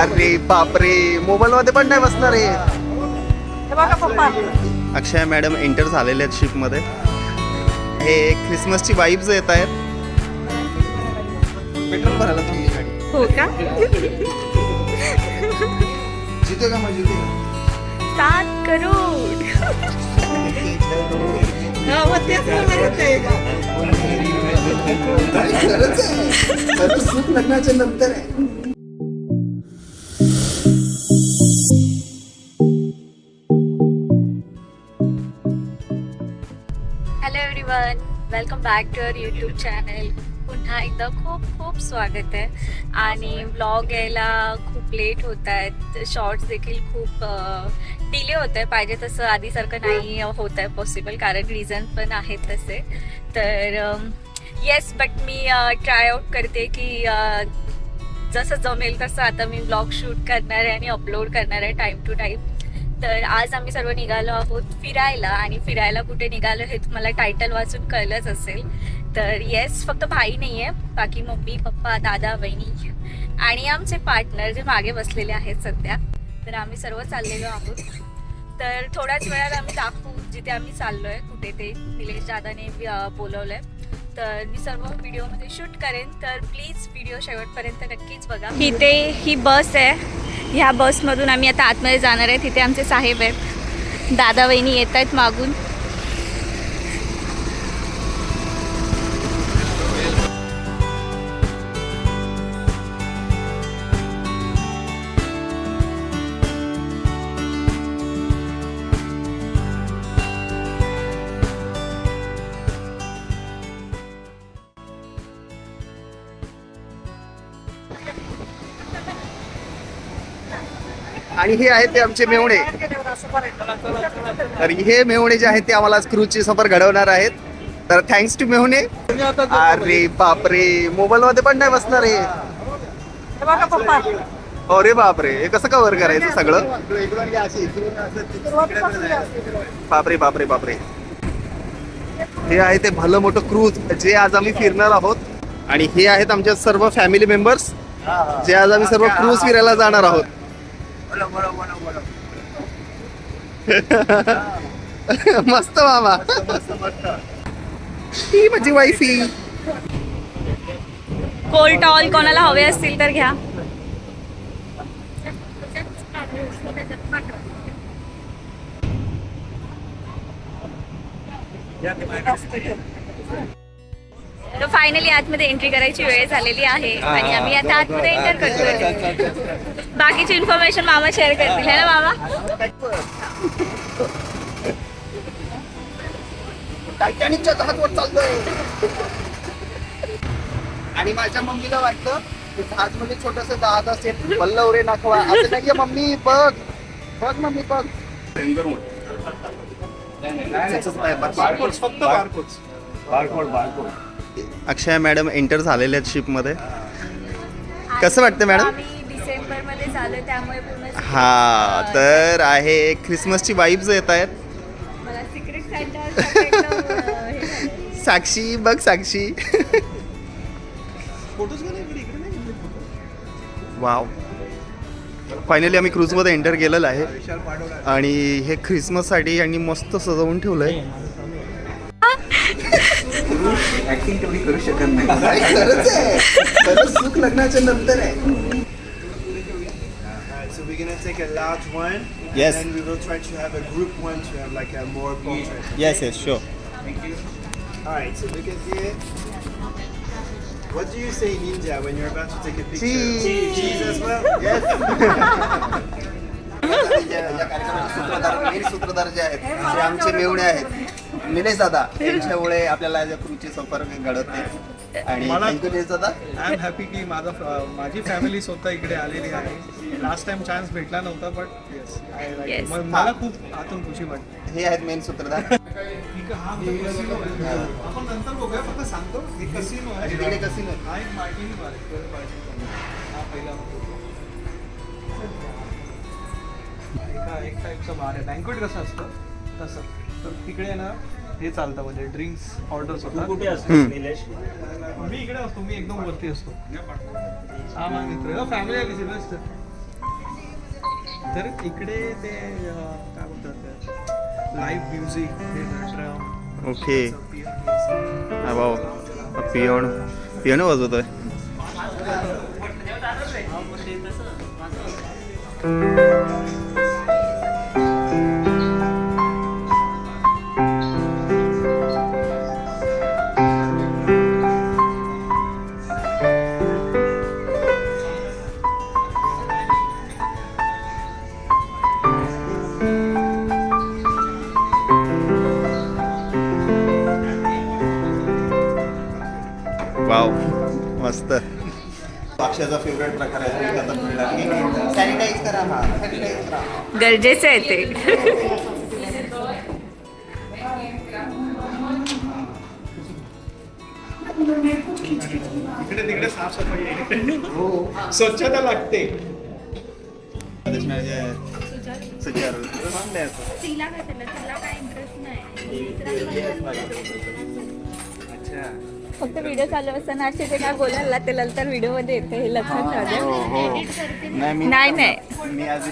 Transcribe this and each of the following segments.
अरे बापरे मोबाईल मध्ये पण नाही बसणार हे. हे बघा पप्पा. अक्षय मॅडम एंटर झालेले आहेत शिपमध्ये हे ख्रिसमसची वाईब्स येत आहेत. पेट्रोल भरायला गाडी. हो का? जिथे का मग सात करोड. सुख लग्नाच्या नंतर आहे. Hello everyone welcome back to our YouTube channel पुन्हा एकदा खूप खूप स्वागत आहे. आणि ब्लॉग यायला खूप लेट होत आहेत. शॉर्ट्स देखील खूप डिले होत आहे पाहिजे तसं आधीसारखं नाही होत आहे पॉसिबल कारण रिझन पण आहेत तसे. तर येस बट मी ट्राय आउट करते की जसं जमेल तसं आता मी ब्लॉग शूट करणार आहे आणि अपलोड करणार आहे टाईम टू टाईम तर आज आम्ही सर्व निघालो आहोत फिरायला आणि फिरायला कुठे निघालो हे तुम्हाला टायटल वाचून कळलंच असेल. तर येस फक्त भाई नाही आहे बाकी मम्मी पप्पा दादा बहिणी आणि आमचे पार्टनर जे मागे बसलेले आहेत सध्या. तर आम्ही सर्व चाललेलो आहोत. तर थोड्याच वेळात आम्ही दाखवू जिथे आम्ही चाललो आहे कुठे ते. निलेश दादाने बोलवलं आहे तर मी सर्व व्हिडिओमध्ये शूट करेन तर प्लीज व्हिडिओ शेवटपर्यंत नक्कीच बघा. इथे ही बस आहे. ह्या बसमधून आम्ही आता आतमध्ये जाणार आहे. तिथे आमचे साहेब आहेत. दादा वहिनी येत आहेत मागून. आणि हे आहेत ते आमचे मेवणे. तर हे मेवणे जे आहेत ते आम्हाला क्रूजची सफर घडवणार आहेत. तर थँक्स टू मेवणे. अरे बापरे मोबाईल मध्ये पण नाही बसणार हे. हे अरे बापरे हे कसं कव्हर करायचं सगळं? बापरे बापरे बापरे. हे आहे ते भलं मोठं क्रूज जे आज आम्ही फिरणार आहोत. आणि हे आहेत आमच्या सर्व फॅमिली मेंबर्स जे आज आम्ही सर्व क्रूज फिरायला जाणार आहोत. मस्त मामा ही माझी वाईफी कोल्ड टॉल कोणाला हवे असतील तर घ्या. तर फायनली आतमध्ये एंट्री करायची वेळ झालेली आहे आणि आम्ही आता आतमध्ये एंटर करतोय. बाकीची इन्फॉर्मेशन मामा शेअर करतील है ना मामा? टायटॅनिकच्या जहाजवर चाललोय. आणि माझ्या मम्मीला वाटतं की जहाजमध्ये छोटस जहाज असेल बल्लवरे नाखवा असं नाहीये मम्मी बघ बघ मम्मी बघ. अक्षय मॅडम एंटर झालेले आहेत शिपमध्ये कसं वाटतं मॅडम? आम्ही डिसेंबरमध्ये चालू त्यामुळे पूर्ण हा तर आहे ख्रिसमसची वाईब्स येत आहेत. मला सिक्रेट सँटा साक्षी बघ साक्षी. वाव फायनली आम्ही क्रूजमध्ये एंटर केलेलं आहे. आणि हे ख्रिसमससाठी यांनी मस्त सजवून ठेवलंय. ऍक्टिंग तेवढी करू शकत नाही खरंच आहे खरंच सुख लग्नाच्या नंतर आहे Alright, so we're gonna take a large one. Yes. And then we will try to have a group one to have like a more portrait. Yes yes sure Alright, so look at here. What do you say in India when you're about to take a picture? Cheese. Cheese as well? या कार्यक्रमाचे सूत्रधार main सूत्रधार जे आहेत ते आमचे मेवणे आहेत निलेश दादा यांच्यामुळे आपल्याला या क्रूजची सफर घडवते आणि मला- थँक्यू निलेश दादा. आय एम हॅपी की माझा माझी फॅमिली स्वतः इकडे आलेली आहे. लास्ट टाइम चान्स भेटला नव्हता बट येस. मला खूप आतून खुशी वाटते. हे आहेत मेन सूत्रधार. हा. आपण नंतर बघूया फक्त सांगतो हे कसिनो आहे तिकडे आहे. हा एक मार्टिनी. हा पहिला एका एक टाईपचा बार आहे. बँकवेट कसं असतं? तसं. तर तिकडे ना हे चालतं म्हणजे ड्रिंक्स ऑर्डर्स होतात. कुठे असतो. निलेश? मी इकडे असतो मी एकदम वरती असतो. हा माझा मित्र फॅमिली आली सिल्वेस्टर तर इकडे ते काय बोलतात लाईव्ह म्युझिक हे ओके हा भाऊ. पियोन पियोनो वाजवतोय. वाव पक्षाचा फेवरेट प्रकार आहे तुम्ही आता मिळणार की सॅनिटाईज करा हा सॅनिटाईज करा गरजेचं आहे ते इकडे तिकडे साफसफाई आहे स्वच्छता लागते अच्छा फक्त व्हिडिओ चालू असताना असे ते काय बोलायला ते नंतर व्हिडिओमध्ये येते हे लक्षात राहू हो हो. नाही मी नाही नाही. मी आज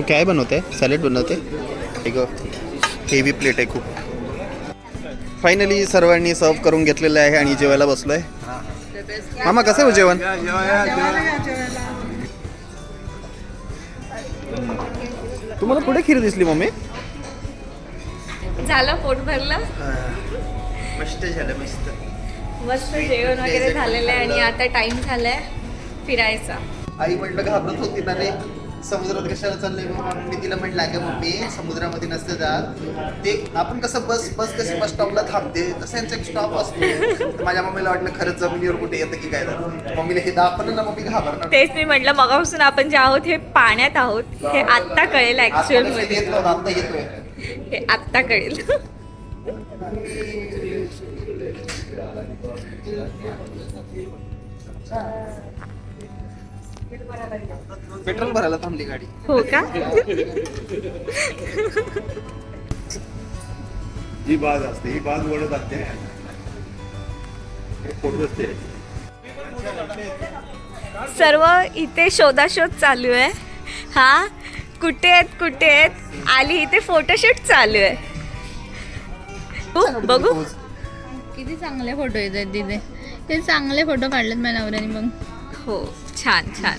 तू काय बनवते सॅलेड बनवते हेवी प्लेट आहे खूप. फायनली सर्वांनी सर्व करून घेतलेलं आहे आणि जेवायला बसलोय. मामा कसं आहे हो जेवण? तुम्हाला पुढे खीर दिसली मम्मी? झालं पोट भरलं. मस्त झालं मस्त. मस्त जेवण वगैरे झालेलं आहे आणि आता टाइम झालाय फिरायचा. आई म्हटलं घाबरत होती ना रे. समुद्रात कशाला चाललंय म्हणून मी तिला म्हटलं अगं मम्मी समुद्रामध्ये नसते जात. ते आपण कसं बस बस कशी बस स्टॉपला थांबते तसं यांचा एक स्टॉप असतो. माझ्या मम्मीला वाटलं खरंच जमिनीवर कुठे येतं की काय मम्मीला हे दाखवलं ना मम्मी घाबरणार तेच मी म्हटलं मगापासून आपण जे आहोत हे पाण्यात आहोत. हे आत्ता कळेल ऍक्च्युअल आता मध्ये येत नव्हतं, आता येतोय. हे आत्ता कळेल. पेट्रोल भरायला थांबली गाडी. हो का? ही बाज असते ही बाज ओढत असते फोटो असते. सर्व इथे शोधाशोध चालू आहे. हा कुठे आहेत कुठे आहेत? आली इथे फोटोशूट चालू आहे. हो, बघू. किती चांगले फोटो येत आहेत तिथे. ते चांगले फोटो काढलेत माझ्या नवऱ्याने मग. हो छान छान.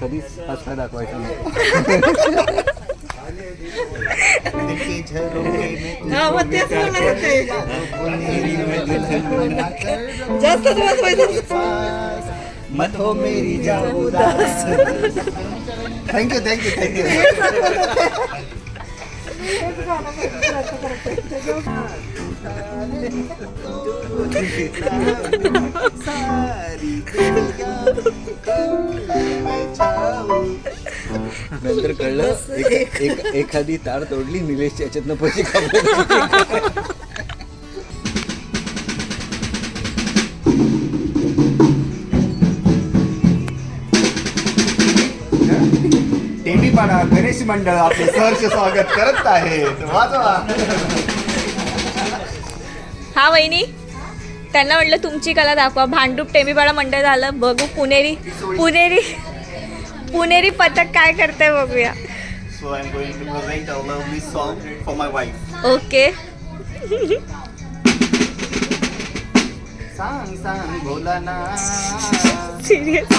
कधीच हसरा दाखवायचा नाही। मत हो मेरी जाऊ थँक्यू थँक्यू थँक्यू नंतर कळलं एक एक एखादी तार तोडली निलेशच्या याच्यातनं पैसे खाल्ले टेमीपाडा गणेश मंडळ आपले सहर्ष स्वागत करत आहे. वाजवा. हा वहिनी त्यांना म्हटलं तुमची कला दाखवा. भांडूप टेमीपाडा मंडळ झालं. बघू पुणेरी पुणेरी पुणेरी पथक काय करते बघूया. ओके. सांग सांग बोला ना. सिरियस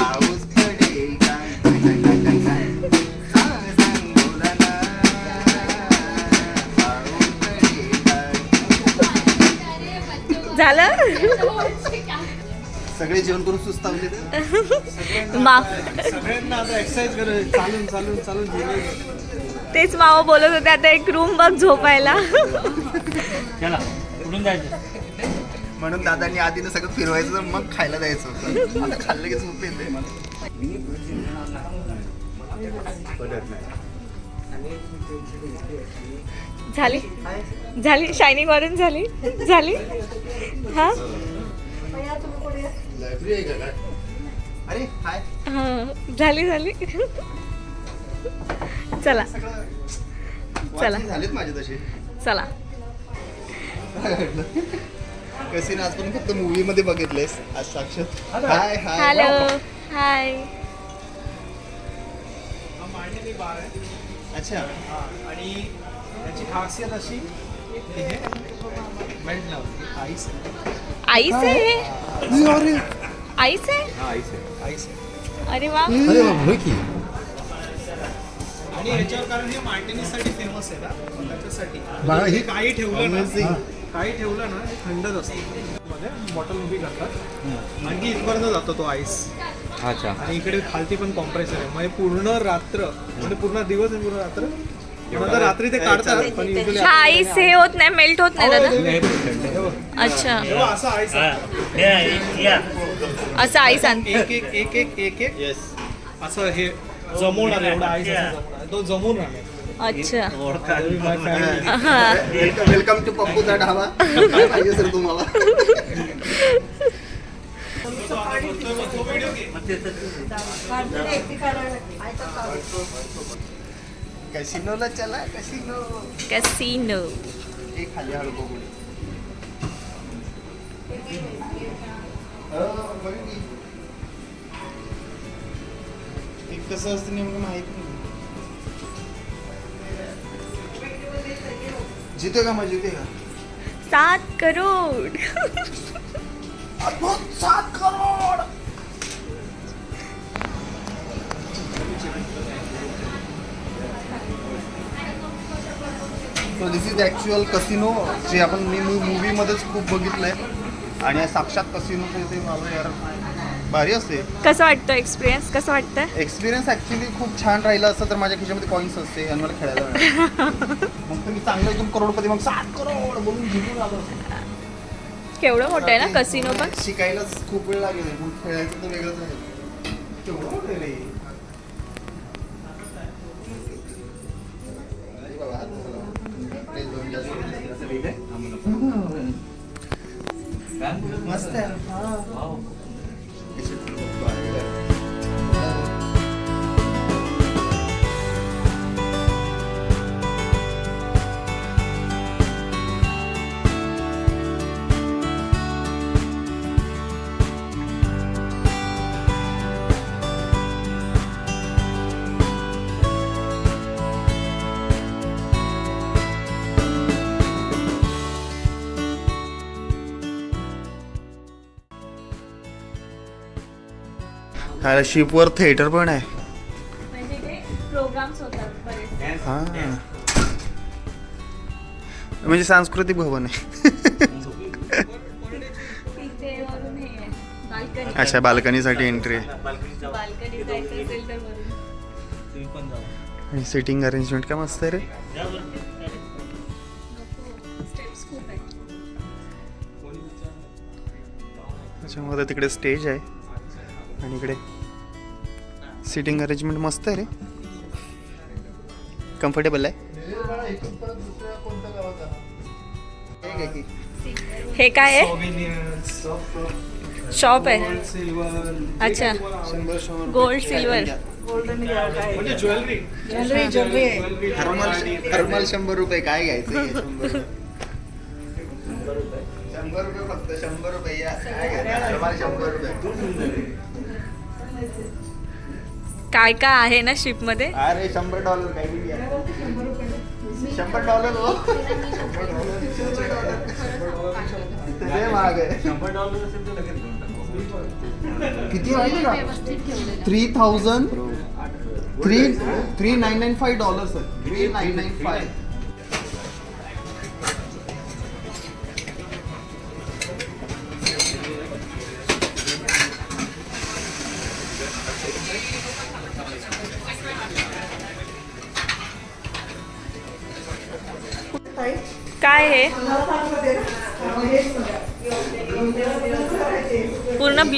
झालं? सगळे जेवण करून सुस्तावले तर? मा सगळ्यांना आता एक्सरसाइज करायचं चालून चालून चालून तेच मामा बोलत होते आता एक रूम बघ झोपायला. म्हणून दादांनी आधीनं सगळं फिरवायचं तर मग खायला द्यायचं होतं. आता खाल्लं की झोप येते. झाली? झाली? शायनिंग वरून झाली? झाली? हा? अरे हाय हा, झाली झाली. चला. चला. चला. कशी ना आजपर्यंत फक्त मूवी मध्ये बघितलेस आज साक्षात हाय हाय हॅलो हाय अच्छा. हा, आणि खासियत अशी की हे बेल्ट लावते आईस आहे. आईस आहे? हे? अरे आईस आहे? आईस आहे. अरे वा. आणि याच्यावर कारण हे मार्टिनीसाठी फेमस आहे ना त्याच्यासाठी. हे काही ठेवलं ना काही ठेवलं ना हे थंडच असतं. मध्ये बॉटल उभी करतात. आणखी इथपर्यंत जातो तो आईस अच्छा. आणि इकडे खालती पण कॉम्प्रेसर आहे. म्हणजे पूर्ण रात्र म्हणजे पूर्ण दिवस आणि पूर्ण रात्र. नंतर रात्री ते काढतात पण usually हा आईस हे होत नाही मेल्ट होत नाही दादा. अच्छा. तेव्हा असं आईस असं आईस आण एक एक एक एक एक एक. असं हे जमवणार एवढा आईस असं जमवणार. तो जमून अच्छा. हा वेलकम टू पप्पूचा ढाबा काय पाहिजे सर तुम्हाला? कसिनोला चला कसिनो. कॅसिनो. एक खाली हळू बघून एक कसं असतं नेमकं माहीत नाही. जिते का मग जिते का सात करोड. सात crore! So this is actual casino जे आपण मी मूवीमध्येच खूप बघितलंय. आणि साक्षात कसिनो ते मला यार भारी असते. कसं वाटतं एक्सपिरियन्स कसं वाटतं? एक्सपिरियन्स ॲक्च्युली खूप छान राहिला असतं तर माझ्या खिशामध्ये कॉईन्स असते आणि मला खेळायला मिळालं. मग तर मी चांगलं एकदम करोडपती मग सात करोड बोलून जिंकून आलो. असतो. केवढं मोठं आहे ना कसिनो पण? शिकायलाच खूप वेळ लागेल मग खेळायचं तर वेगळंच आहे. केवढं मोठं आहे रे. मस्त आहे हा. शिपवर थिएटर पण आहे. म्हणजे प्रोग्राम्स होतात बरेच. हा. म्हणजे सांस्कृतिक भवन आहे. तिथे वरून आहे. बाल्कनी. अशा बाल्कनीसाठी एंट्री आहे. बाल्कनी जायचं असेल तर वरून. आणि सिटिंग अरेंजमेंट काय मस्त आहे रे. स्टेप्स खूप आहेत. त्याच्यामध्ये तिकडे स्टेज आहे. आणि इकडे सिटिंग अरेंजमेंट मस्त आहे रे. कम्फर्टेबल आहे? हे काय आहे? शॉप आहे. अच्छा. Gold silver jewellery jewellery thermal शंभर रुपये. काय घ्यायचं शंभर रुपये. फक्त शंभर रुपये. काय काय आहे ना शिपमध्ये अरे शंभर डॉलर काही. शंभर डॉलर हो. किती आहे का? Three thousand three three nine nine five dollars three nine nine five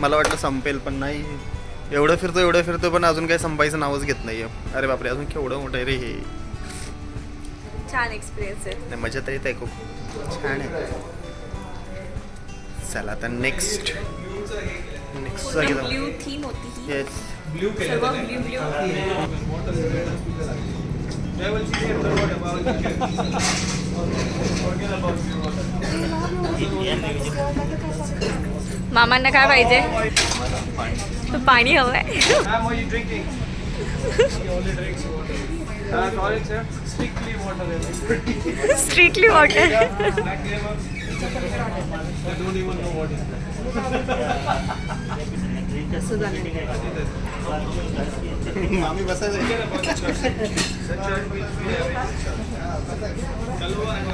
मला वाटलं संपेल पण नाही. एवढं फिरतो एवढं फिरतो पण अजून काही संपायचं नावच घेत नाहीये. अरे बापरे अजून केवढं मोठं आहे रे हे. छान एक्सपिरियन्स आहे. नाही मजा तर येत आहे खूप. छान आहे. चला आता नेक्स्ट नेक्स्ट ब्ल्यू थीम होती ही. येस ब्ल्यू सर्व ब्ल्यू ब्ल्यू मामांना काय पाहिजे? पाणी हवं आहे. स्ट्रिक्टली वॉटर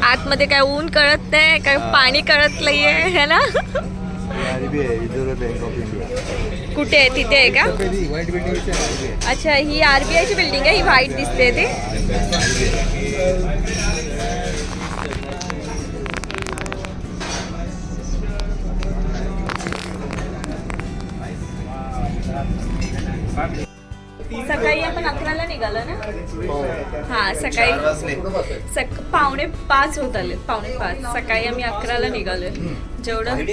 आतमध्ये काय ऊन कळत नाही काय पाणी कळत नाहीये है ना? कुठे आहे? तिथे आहे का? अच्छा ही आरबीआयची बिल्डिंग आहे ही व्हाईट दिसते ती? सकाळी आपण अकराला निघालो ना? हा सकाळी. सक पावणे पाच होत आले पावणे पाच. सकाळी आम्ही अकराला निघालोय. जेवढं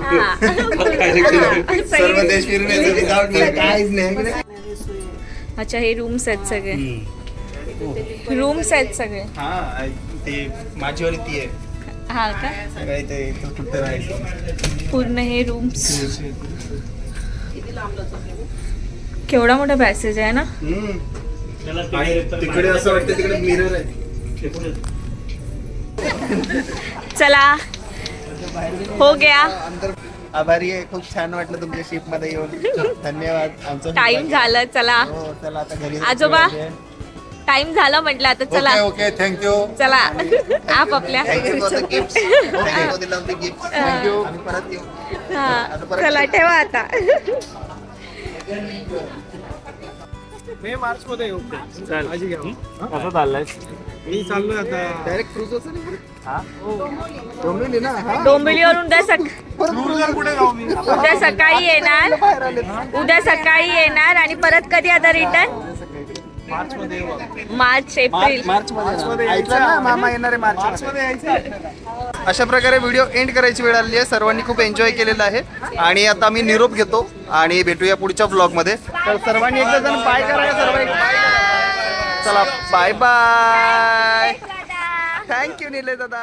हा. सर्व देश फिरून यायचं without me. काहीच नाही अच्छा हे रूम्स आहेत सगळे. रूम्स आहेत सगळे. हा ते माझीवाली ती आहे. हा का? काय ते इथं कुठं राहायचं पूर्ण हे रूम्स केवढा मोठा पॅसेज आहे ना? आणि तिकडे असं वाटतं तिकडे मिरर आहे. चला. हो गया. आभारी आहे. खूप छान वाटलं तुमच्या शिपमध्ये येऊन. धन्यवाद. आमचं टाइम झालं चला. हो चला आता घरी आजोबा टाइम झालं म्हटलं आता चला. ओके थँक्यू चला. आप आपल्या. गिफ्ट गिफ्ट थँक्यू आम्ही परत येऊ. हा. चला ठेवा आता. मे मार्च मध्ये येऊ. काळजी घ्या. कसं चाललंय? मी चाललोय आता. डायरेक्ट क्रूज असेल डोंबिवली ना? हा? डोंबिवलीवरून उद्या सक क्रुझर कुठे जाऊ मी? उद्या सकाळी येणार. उद्या सकाळी येणार आणि परत कधी आता रिटर्न मार्च मध्ये. मार्च एप्रिल. मार्च मध्ये ऐकलं ना? मामा येणार आहे मार्च मार्च मध्ये अशा प्रकारे व्हिडिओ एंड करायची वेळ आली आहे. सर्वांनी खूप एन्जॉय केलेला आहे. आणि आता मी निरोप घेतो आणि भेटूया पुढच्या व्लॉगमध्ये तर सर्वांनी एकदा जण बाय करा सर्व चला बाय बाय थँक्यू निलेश दादा